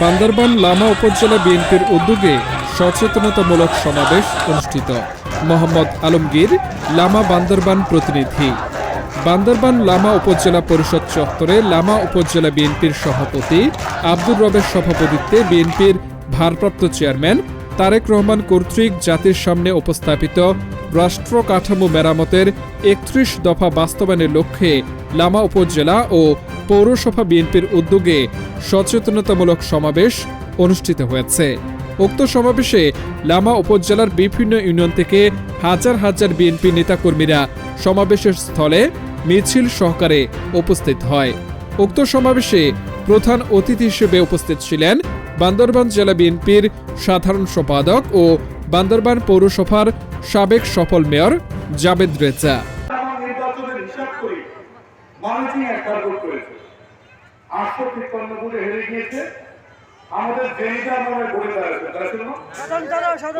বান্দরবান লামা উপজেলা বিএনপির উদ্যোগে সচেতনতামূলক সমাবেশ অনুষ্ঠিত। মোহাম্মদ আলমগীর, লামা বান্দরবান প্রতিনিধি। বান্দরবান লামা উপজেলা পরিষদ চত্বরে লামা উপজেলা বিএনপির সভাপতি আব্দুর রবের সভাপতিত্বে বিএনপির ভারপ্রাপ্ত চেয়ারম্যান তারেক রহমান কর্তৃক জাতির সামনে উপস্থাপিত রাষ্ট্র কাঠামো মেরামতের একত্রিশ দফা বাস্তবায়নের লক্ষ্যে লামা উপজেলা ও পৌরসভা বিএনপির উদ্যোগে সচেতনতামূলক সমাবেশ অনুষ্ঠিত হয়েছে। উক্ত সমাবেশে লামা উপজেলার বিভিন্ন ইউনিয়ন থেকে হাজার হাজার বিএনপি নেতাকর্মীরা সমাবেশের স্থলে মিছিল সহকারে উপস্থিত হয়। উক্ত সমাবেশে প্রধান অতিথি হিসেবে উপস্থিত ছিলেন বান্দরবান জেলা বিএনপির সাধারণ সম্পাদক ও বান্দরবান পৌরসভার সাবেক সফল মেয়র জাবেদ রেজা। একটা ভোট করেছে। আটশো তিপ্পান্ন ভোটে হেরে গিয়েছে। আমাদের জেনিটা মনে ঘুরে দাঁড়াচ্ছে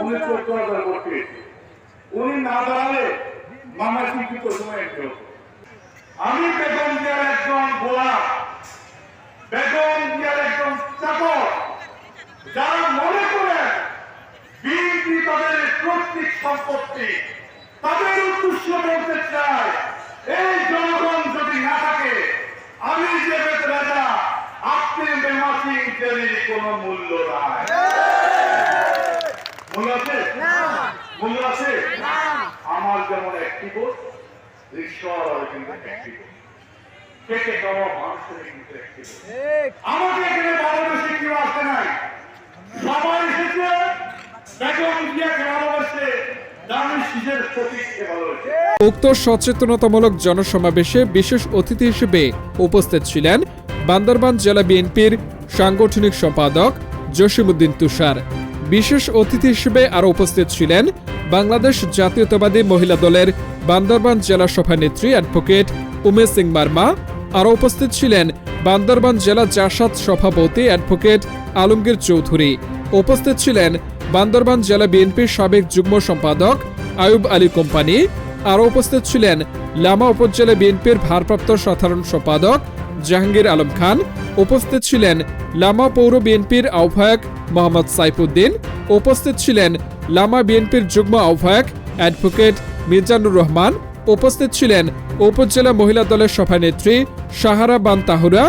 উনি চোদ্দ হাজার ভোট পেয়েছে। উনি না দাঁড়ালে মামা শিক্ষিত সময় একটু আমি বেগম জিয়ার একজন গোলাম। বেগম জিয়ার একজন চাকর। যারা মনে করেন বিএনপি তাদের প্রত্যেক সম্পত্তি তাদের উদ্দেশ্য বলতে চায় কোন মূল্য নাই। মূল্য আছে? মূল্য আছে? আমার যেমন একটি ভোট ঈশ্বর কিন্তু একটি ভোট কে কে দেওয়া মানুষের কিন্তু একটি আমাকে এখানে ভালোবেসে কেউ আসতে নাই। সবাই এসেছে বেগম জিয়াকে ভালোবাসে দামি শীষের প্রতীককে ভালোবাসে। উক্ত সচেতনতামূলক জনসমাবেশে বিশেষ অতিথি হিসেবে উপস্থিত ছিলেন বান্দরবান জেলা বিএনপির সাংগঠনিক সম্পাদক জসিমউদ্দিন তুষার। বিশেষ অতিথি হিসেবে আরও উপস্থিত ছিলেন বাংলাদেশ জাতীয়তাবাদী মহিলা দলের বান্দরবান জেলা সভানেত্রী অ্যাডভোকেট উমেশ সিং মার্মা। আরও উপস্থিত ছিলেন বান্দরবান জেলা জাসাদ সভাপতি অ্যাডভোকেট আলমগীর চৌধুরী। উপস্থিত ছিলেন বান্দরবান জেলা বিএনপির সাবেক যুগ্ম সম্পাদক আয়ুব আলী কোম্পানি। আরও উপস্থিত ছিলেন লামা উপজেলা বিএনপির ভারপ্রাপ্ত সাধারণ সম্পাদক জাহাঙ্গীর আলম খান। উপস্থিত ছিলেন লামা পৌর বিএনপির আহ্বায়ক মোহাম্মদ সাইফুদ্দিন। উপস্থিত ছিলেন লামা বিএনপির যুগ্ম আহ্বায়ক অ্যাডভোকেট মির্জানুর রহমান। উপস্থিত ছিলেন উপজেলা মহিলা দলের সভানেত্রী সাহারা বান তাহুরা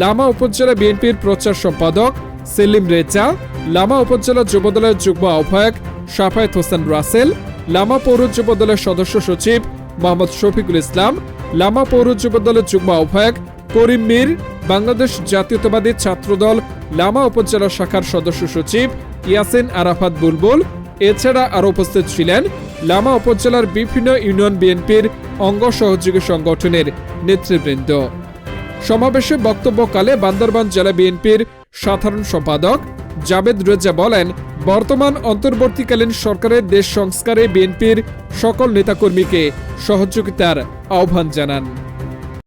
লামা উপজেলা বিএনপির প্রচার সম্পাদক সেলিম রেজা। লামা উপজেলা যুবদলের যুগ্ম আহ্বায়ক সাফায়েত হোসেন রাসেল। লামা পৌর যুবদলের সদস্য সচিব মোহাম্মদ শফিকুল ইসলাম। লামা পৌর যুবদলের যুগ্ম আহ্বায়ক করিম মীর, বাংলাদেশ জাতীয়তাবাদী ছাত্রদল, লামা উপজেলা শাখার সদস্য সচিব ইয়াসিন আরাফাত বুলবুল। এছাড়া আরও উপস্থিত ছিলেন লামা উপজেলার বিভিন্ন ইউনিয়ন বিএনপির অঙ্গ সহযোগী সংগঠনের নেতৃবৃন্দ। সমাবেশে বক্তব্যকালে বান্দরবান জেলা বিএনপির সাধারণ সম্পাদক জাবেদ রেজা বলেন, বর্তমান অন্তর্বর্তীকালীন সরকারের দেশ সংস্কারে বিএনপির সকল নেতাকর্মীকে সহযোগিতার আহ্বান জানান।